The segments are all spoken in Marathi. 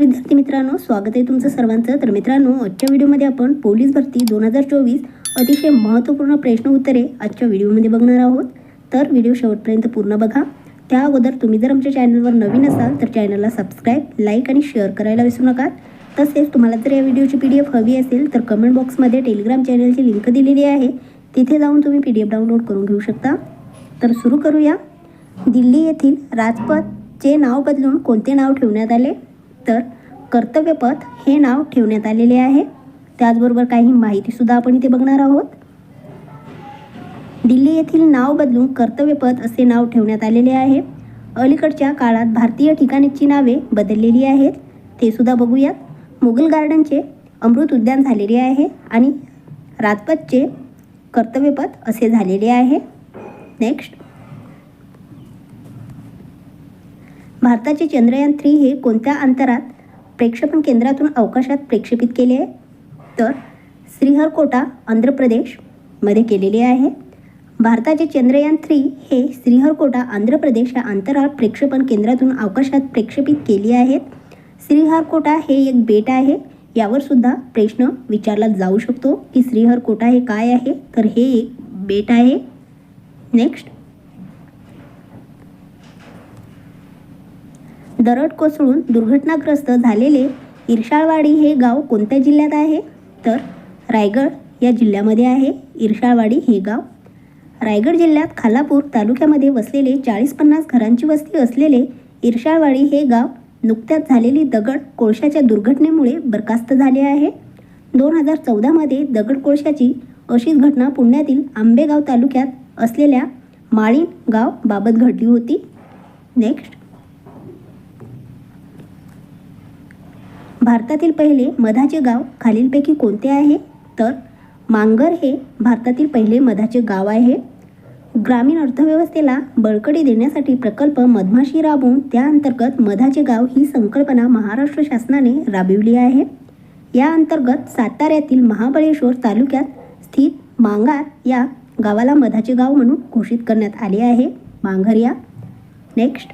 विद्यार्थी मित्रांनो स्वागत आहे तुमचं सर्वांचं. तर मित्रांनो आजच्या व्हिडिओमध्ये आपण पोलीस भरती दोन हजार चोवीस अतिशय महत्त्वपूर्ण प्रश्न उत्तरे आजच्या व्हिडिओमध्ये बघणार आहोत. तर व्हिडिओ शेवटपर्यंत पूर्ण बघा. त्या अगोदर तुम्ही जर आमच्या चॅनलवर नवीन असाल तर चॅनलला सबस्क्राईब लाईक आणि शेअर करायला विसरू नका. तसेच तुम्हाला जर या व्हिडिओची पी डी एफ हवी असेल तर कमेंट बॉक्समध्ये टेलिग्राम चॅनलची लिंक दिलेली आहे. तिथे जाऊन तुम्ही पी डी एफ डाउनलोड करून घेऊ शकता. तर सुरू करूया. दिल्ली येथील राजपथचे नाव बदलून कोणते नाव ठेवण्यात आले? तर कर्तव्यपथ हे नाव ठेवण्यात आलेले आहे. त्याचबरोबर काही माहितीसुद्धा आपण इथे बघणार आहोत. दिल्ली येथील नाव बदलून कर्तव्यपथ असे नाव ठेवण्यात आलेले आहे. अलीकडच्या काळात भारतीय ठिकाणीची नावे बदललेली आहेत. ते सुद्धा बघूयात. मुघल गार्डनचे अमृत उद्यान झालेले आहे आणि राजपथचे कर्तव्यपथ असे झालेले आहे. नेक्स्ट. भारताचे चंद्रयान थ्री हे कोणत्या अंतरात प्रेक्षेपण केंद्रातून अवकाशात प्रक्षेपित केले आहे? तर श्रीहरकोटा आंध्र प्रदेशमध्ये केलेले आहे. भारताचे चंद्रयान थ्री हे श्रीहरकोटा आंध्र प्रदेश या अंतराळ प्रेक्षेपण केंद्रातून अवकाशात प्रक्षेपित केली आहेत. श्रीहरकोटा हे एक बेट आहे. यावर सुद्धा प्रश्न विचारला जाऊ शकतो की श्रीहरकोटा हे काय आहे? तर हे एक बेट आहे. नेक्स्ट. दरड कोसळून दुर्घटनाग्रस्त झालेले इरशाळवाडी हे गाव कोणत्या जिल्ह्यात आहे? तर रायगड या जिल्ह्यामध्ये आहे. इरशाळवाडी हे गाव. रायगड जिल्ह्यात खालापूर तालुक्यामध्ये वसलेले चाळीस पन्नास घरांची वस्ती असलेले इरशाळवाडी हे गाव नुकत्याच झालेली दगड कोळशाच्या दुर्घटनेमुळे बरखास्त झाले आहे. दोन हजार चौदामध्ये दगड कोळशाची अशीच घटना पुण्यातील आंबेगाव तालुक्यात असलेल्या माळीण गाव बाबत घडली होती. नेक्स्ट. भारतातील पहिले मधाचे गाव खालीलपैकी कोणते आहे? तर मांगर हे भारतातील पहिले मधाचे गाव आहे. ग्रामीण अर्थव्यवस्थेला बळकटी देण्यासाठी प्रकल्प मधमाशी राबवून त्या अंतर्गत मधाचे गाव ही संकल्पना महाराष्ट्र शासनाने राबविली आहे. या अंतर्गत साताऱ्यातील महाबळेश्वर तालुक्यात स्थित मांगार या गावाला मधाचे गाव म्हणून घोषित करण्यात आले आहे. मांगर या. नेक्स्ट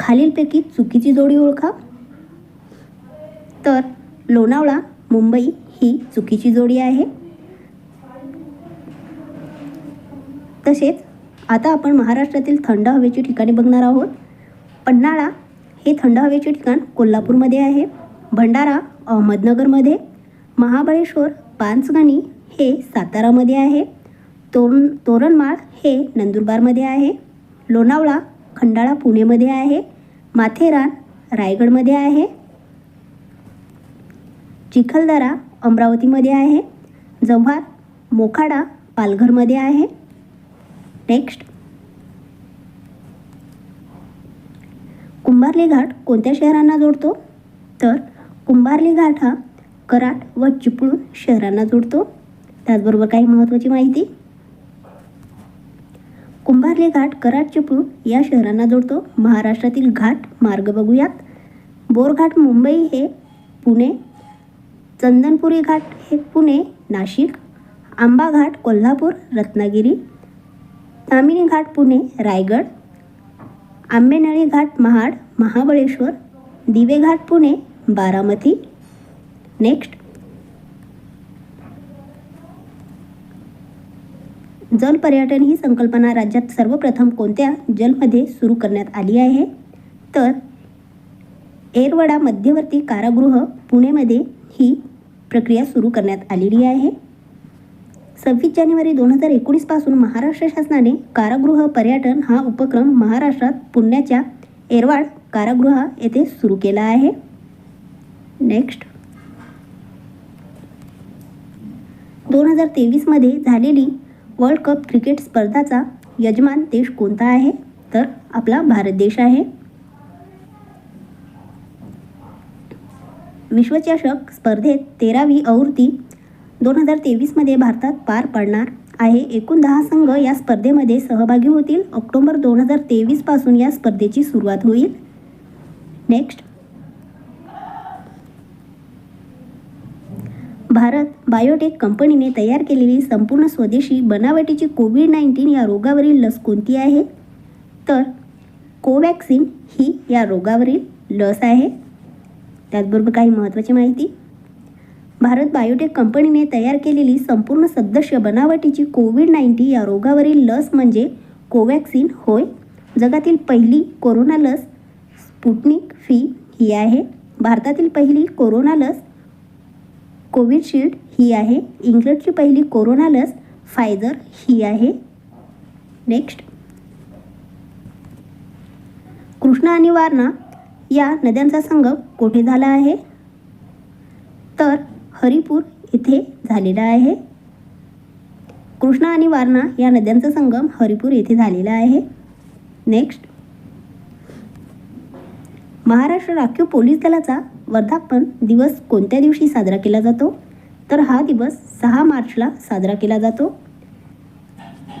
खालीलपैकी चुकीची जोडी ओळखा तर लोणावळा मुंबई ही चुकीची जोडी आहे. तसेच आता आपण महाराष्ट्रातील थंड हवेची ठिकाणे बघणार आहोत. पन्हाळा हे थंड हवेचे ठिकाण कोल्हापूरमध्ये आहे. भंडारा अहमदनगरमध्ये. महाबळेश्वर पाचगणी हे सातारामध्ये आहे. तोरण तोरणमाळ हे नंदुरबारमध्ये आहे. लोणावळा खंडाळा पुणेमध्ये आहे माथेरान रायगडमध्ये आहे चिखलदरा अमरावतीमध्ये आहे जव्हार मोखाडा पालघरमध्ये आहे. नेक्स्ट कुंभारली घाट कोणत्या शहरांना जोडतो? तर कुंभारली घाट हा कराड व चिपळूण शहरांना जोडतो. त्याचबरोबर काही महत्त्वाची माहिती? कुंभारली घाट कराड चिपळूण या शहरांना जोडतो. महाराष्ट्रातील घाट मार्ग बघूयात. बोरघाट मुंबई हे पुणे. चंदनपुरी घाट हे पुणे नाशिक. आंबा घाट कोल्हापूर रत्नागिरी. तामिनी घाट पुणे रायगड. आंबेनळी घाट महाड महाबळेश्वर. दिवे घाट पुणे बारामती. नेक्स्ट जल पर्यटन ही संकल्पना राज्यात सर्वप्रथम कोणत्या जलमध्ये सुरू करण्यात आली आहे? तर एरवडा मध्यवर्ती कारागृह पुणेमध्ये ही प्रक्रिया सुरू करण्यात आलेली आहे. सव्वीस जानेवारी दोन हजार एकोणीसपासून महाराष्ट्र शासनाने कारागृह पर्यटन हा उपक्रम महाराष्ट्रात पुण्याच्या एरवाड कारागृह येथे सुरू केला आहे. नेक्स्ट. दोन हजार तेवीसमध्ये झालेली वर्ल्ड कप क्रिकेट स्पर्धाचा यजमान देश कोणता आहे? तर आपला भारत देश आहे. विश्वचषक स्पर्धेत तेरावी आवृत्ती दोन हजार तेवीसमध्ये भारतात पार पडणार आहे. एकूण दहा संघ या स्पर्धेमध्ये सहभागी होतील. ऑक्टोबर दोन हजार तेवीसपासून या स्पर्धेची सुरुवात होईल. नेक्स्ट. भारत बायोटेक कंपनीने तयार केलेली संपूर्ण स्वदेशी बनावटीची कोविड नाईन्टीन या रोगावरील लस कोणती आहे? तर कोवॅक्सिन ही या रोगावरील लस आहे. त्याचबरोबर काही महत्त्वाची माहिती. भारत बायोटेक कंपनीने तयार केलेली संपूर्ण सदस्य बनावटीची कोविड नाईन्टीन या रोगावरील लस म्हणजे कोवॅक्सिन होय. जगातील पहिली कोरोना लस स्पुटनिक फी ही आहे. भारतातील पहिली कोरोना लस कोविशिल्ड ही आहे. इंग्लंडची पहिली कोरोना लस फायझर ही आहे. नेक्स्ट कृष्णा आणि वारणा या नद्यांचा संगम कोठे झाला आहे? तर हरिपूर इथे झालेला आहे. कृष्णा आणि वारणा या नद्यांचा संगम हरिपूर येथे झालेला आहे. नेक्स्ट महाराष्ट्र राखीव पोलीस दलाचा वर्धापन दिवस कोणत्या दिवशी साजरा केला जातो? तर हा दिवस सहा मार्चला साजरा केला जातो.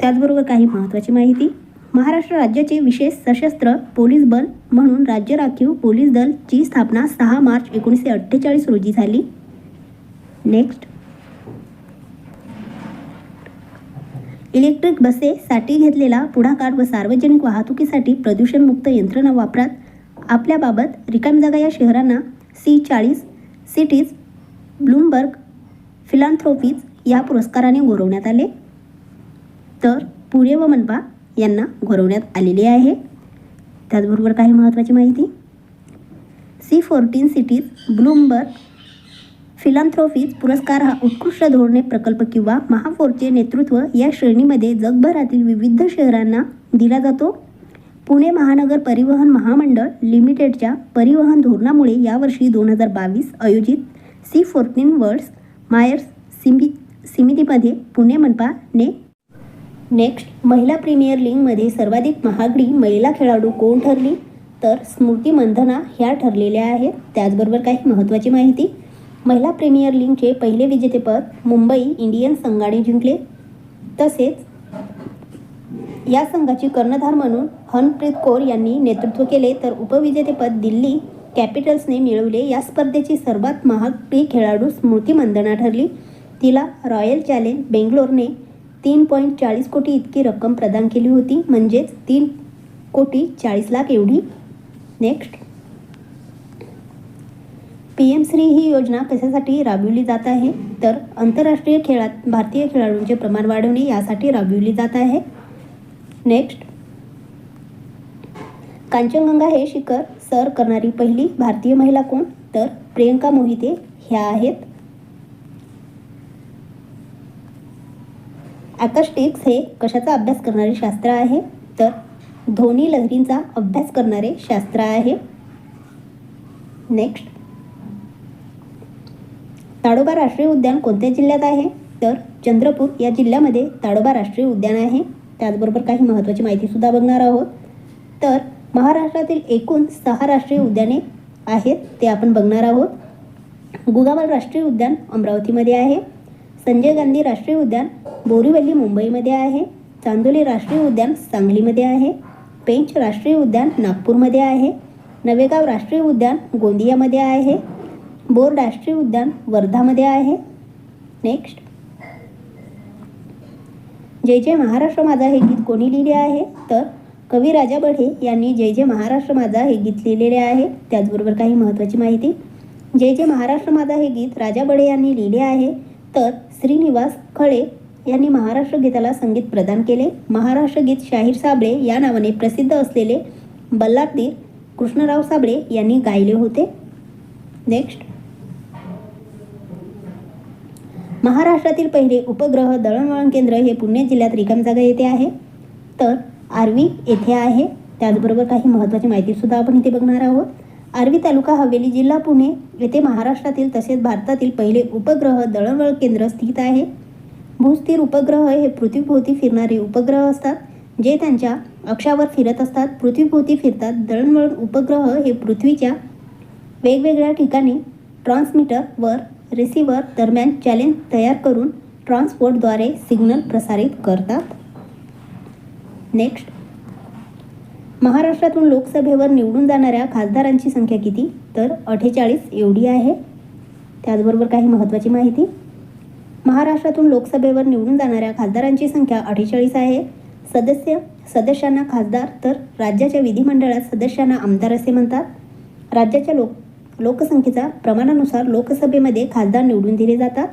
त्याचबरोबर काही महत्त्वाची माहिती. महाराष्ट्र राज्याचे विशेष सशस्त्र पोलीस बल म्हणून राज्य राखीव पोलीस दलची स्थापना सहा मार्च एकोणीसशे अठ्ठेचाळीस रोजी झाली. नेक्स्ट इलेक्ट्रिक बसेसाठी घेतलेला पुढाकार व सार्वजनिक वाहतुकीसाठी प्रदूषणमुक्त यंत्रणा वापरात. आपल्याबाबत रिकामी जागा या शहरांना सी चाळीस सिटीज ब्लूमबर्ग फिलांथ्रोपीज या पुरस्काराने गौरवण्यात आले. तर पुणे व मनपा यांना गौरवण्यात आलेले आहे. त्याचबरोबर काही महत्त्वाची माहिती. C fourteen cities Bloomberg philanthropies पुरस्कार हा उत्कृष्ट धोरणे प्रकल्प किंवा महाफोरचे नेतृत्व या श्रेणीमध्ये जगभरातील विविध शहरांना दिला जातो. पुणे महानगर परिवहन महामंडळ लिमिटेडच्या परिवहन धोरणामुळे यावर्षी दोन हजार बावीस आयोजित C fourteen words mayors Simi समितीमध्ये पुणे मनपाने नेक्स्ट महिला प्रीमियर लीगमध्ये सर्वाधिक महागडी महिला खेळाडू कोण ठरली? तर स्मृती मंधना ह्या ठरलेल्या आहेत. त्याचबरोबर काही महत्त्वाची माहिती. महिला प्रीमियर लीगचे पहिले विजेतेपद मुंबई इंडियन संघाने जिंकले. तसेच या संघाची कर्णधार म्हणून हनप्रीत कौर यांनी नेतृत्व केले. तर उपविजेतेपद दिल्ली कॅपिटल्सने मिळवले. या स्पर्धेची सर्वात महाग पी खेळाडू स्मृती मंदना ठरली. तिला रॉयल चॅलेंज बेंगलोरने तीन पॉईंट चाळीस कोटी इतकी रक्कम प्रदान केली होती. म्हणजेच तीन कोटी चाळीस लाख एवढी. नेक्स्ट. पी एम श्री ही योजना कशासाठी राबविली जात आहे? तर आंतरराष्ट्रीय खेळात भारतीय खेळाडूंचे प्रमाण वाढवणे यासाठी राबविली जात आहे. नेक्स्ट. कांचनगंगा हे शिखर सर करणारी पहिली भारतीय महिला कोण? तर प्रियंका मोहिते ह्या आहेत. ॲकॉस्टिक्स हे कशाचा अभ्यास करणारे शास्त्र आहे? तर ध्वनी लहरींचा अभ्यास करणारे शास्त्र आहे. नेक्स्ट ताडोबा राष्ट्रीय उद्यान कोणत्या जिल्ह्यात आहे? तर चंद्रपूर या जिल्ह्यामध्ये ताडोबा राष्ट्रीय उद्यान आहे. त्याचबरोबर काही महत्त्वाची माहितीसुद्धा बघणार आहोत. तर महाराष्ट्रातील एकूण सहा राष्ट्रीय उद्याने आहेत ते आपण बघणार आहोत. गुगाबाल राष्ट्रीय उद्यान अमरावतीमध्ये आहे. संजय गांधी राष्ट्रीय उद्यान बोरीवली मुंबईमध्ये आहे. चांदोली राष्ट्रीय उद्यान सांगलीमध्ये आहे. पेंच राष्ट्रीय उद्यान नागपूरमध्ये आहे. नवेगाव राष्ट्रीय उद्यान गोंदियामध्ये आहे. बोर राष्ट्रीय उद्यान वर्धामध्ये आहे. नेक्स्ट. जय जय महाराष्ट्र माझा हे गीत कोणी लिहिले आहे? तर कवी राजा बढे यांनी जय जय महाराष्ट्र माझा हे गीत लिहिलेले आहे. त्याचबरोबर काही महत्त्वाची माहिती. जय जय महाराष्ट्र माझा हे गीत राजा बढे यांनी लिहिले आहे. तर श्रीनिवास खळे यांनी महाराष्ट्र गीताला संगीत प्रदान केले. महाराष्ट्र गीत शाहीर साबळे या नावाने प्रसिद्ध असलेले बल्लारदीर कृष्णराव साबळे यांनी गायले होते. नेक्स्ट. महाराष्ट्रातील पहिले उपग्रह दळणवळण केंद्र हे पुणे जिल्ह्यात रिकाम जागा येथे आहे. तर आर्वी येथे आहे. त्याचबरोबर काही महत्त्वाची माहितीसुद्धा आपण इथे बघणार आहोत. आर्वी तालुका हवेली जिल्हा पुणे येथे महाराष्ट्रातील तसेच भारतातील पहिले उपग्रह दळणवळण केंद्र स्थित आहे. भूस्थिर उपग्रह हे पृथ्वीभोवती फिरणारे उपग्रह असतात जे त्यांच्या अक्षावर फिरत असतात. पृथ्वीभोवती फिरतात दळणवळण उपग्रह हे पृथ्वीच्या वेगवेगळ्या ठिकाणी ट्रान्समीटरवर रिसिव्हर दरम्यान चॅलेंज तयार करून ट्रान्सपोर्टद्वारे सिग्नल प्रसारित करतात. नेक्स्ट. महाराष्ट्रातून लोकसभेवर निवडून जाणाऱ्या खासदारांची संख्या किती? तर अठ्ठेचाळीस एवढी आहे. त्याचबरोबर काही महत्त्वाची माहिती. महाराष्ट्रातून लोकसभेवर निवडून जाणाऱ्या खासदारांची संख्या अठ्ठेचाळीस आहे. सदस्य सदस्यांना खासदार तर राज्याच्या विधिमंडळात सदस्यांना आमदार असे म्हणतात. राज्याच्या लोक लोकसंख्येच्या प्रमाणानुसार लोकसभेमध्ये खासदार निवडून दिले जातात.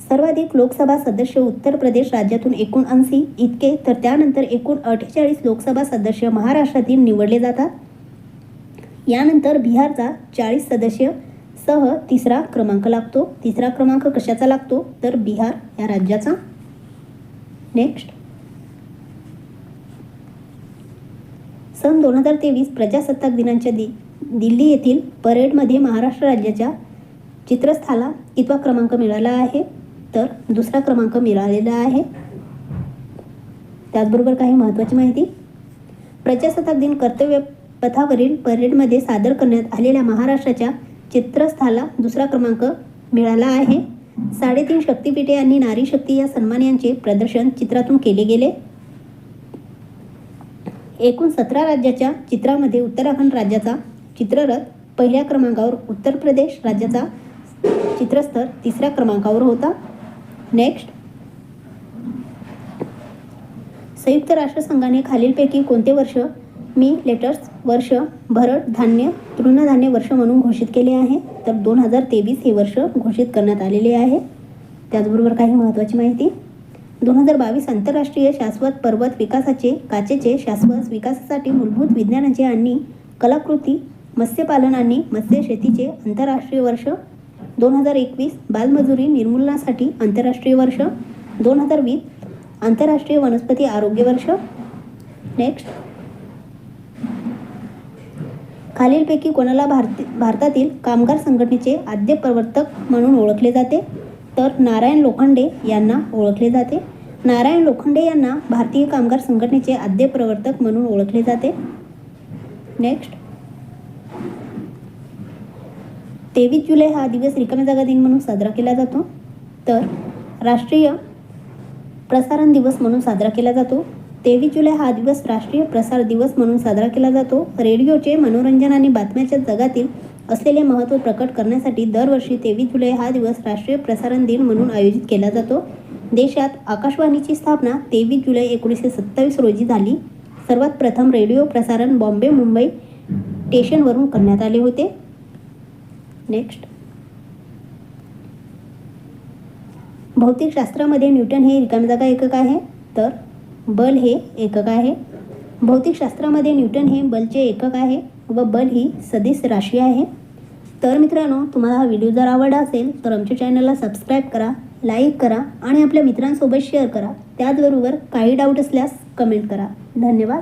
सर्वाधिक लोकसभा सदस्य उत्तर प्रदेश राज्यातून एकूण ऐंशी इतके तर त्यानंतर एकूण अठ्ठेचाळीस लोकसभा सदस्य महाराष्ट्रातील निवडले जातात. यानंतर बिहारचा चाळीस सदस्य सह तिसरा क्रमांक लागतो. तिसरा क्रमांक कशाचा लागतो? तर बिहार या राज्याचा. नेक्स्ट सन दोन हजार तेवीस प्रजासत्ताक दिनाच्या दि दिल्ली येथील परेडमध्ये महाराष्ट्र राज्याच्या चित्रस्थाला कितवा क्रमांक मिळाला आहे? तर दुसरा क्रमांक मिळालेला आहे. त्याचबरोबर काही महत्त्वाची माहिती. प्रजासत्ताक दिन कर्तव्य पथावरील परेडमध्ये सादर करण्यात आलेल्या महाराष्ट्राच्या चित्रस्थाला दुसरा क्रमांक मिळाला आहे. साडेतीन शक्तिपीठे आणि नारी शक्ती या सन्मान यांचे प्रदर्शन चित्रातून केले गेले. एकूण सतरा राज्याच्या चित्रामध्ये उत्तराखंड राज्याचा चित्ररथ पहिल्या क्रमांकावर उत्तर प्रदेश राज्याचा चित्रस्तर तिसऱ्या क्रमांकावर होता. नेक्स्ट संयुक्त राष्ट्रसंघाने खालीलपैकी कोणते वर्ष मी लेटर्स वर्ष भरड धान्य तृणधान्य वर्ष म्हणून घोषित केले आहे? तर दोन हजार तेवीस हे वर्ष घोषित करण्यात आलेले आहे. त्याचबरोबर काही महत्त्वाची माहिती. दोन हजार बावीस आंतरराष्ट्रीय शाश्वत पर्वत विकासाचे काचेचे शाश्वत विकासासाठी मूलभूत विज्ञानाचे आणि कलाकृती मत्स्यपालन आणि मत्स्य शेतीचे आंतरराष्ट्रीय वर्ष दोन हजार एकवीस बालमजुरी निर्मूलनासाठी आंतरराष्ट्रीय वर्ष दोन हजार वीस आंतरराष्ट्रीय वनस्पती आरोग्य वर्ष. नेक्स्ट खालीलपैकी कोणाला भारती भारतातील कामगार संघटनेचे आद्य प्रवर्तक म्हणून ओळखले जाते? तर नारायण लोखंडे यांना ओळखले जाते. नारायण लोखंडे यांना भारतीय कामगार संघटनेचे आद्य प्रवर्तक म्हणून ओळखले जाते. नेक्स्ट तेवीस जुलै हा दिवस रिकाम्या जागा दिन म्हणून साजरा केला जातो. तर राष्ट्रीय प्रसारण दिवस म्हणून साजरा केला जातो. तेवीस जुलै हा दिवस राष्ट्रीय प्रसार दिवस म्हणून साजरा केला जातो. रेडिओचे मनोरंजन आणि बातम्याच्या जगातील असलेले महत्त्व प्रकट करण्यासाठी दरवर्षी तेवीस जुलै हा दिवस राष्ट्रीय प्रसारण दिन म्हणून आयोजित केला जातो. देशात आकाशवाणीची स्थापना तेवीस जुलै एकोणीसशे सत्तावीस रोजी झाली. सर्वात प्रथम रेडिओ प्रसारण बॉम्बे मुंबई स्टेशनवरून करण्यात आले होते. नेक्स्ट भौतिकशास्त्रामध्ये न्यूटन हे रिकामी जागा एकक आहे तर बल हे एकक आहे. भौतिकशास्त्रामध्ये न्यूटन हे बलचे एकक आहे व बल ही सदिश राशी आहे. तर मित्रांनो तुम्हाला हा व्हिडिओ जर आवडला असेल तर आमच्या चॅनलला सबस्क्राईब करा लाईक करा आणि आपल्या मित्रांसोबत शेअर करा. त्याचबरोबर काही डाऊट असल्यास कमेंट करा. धन्यवाद.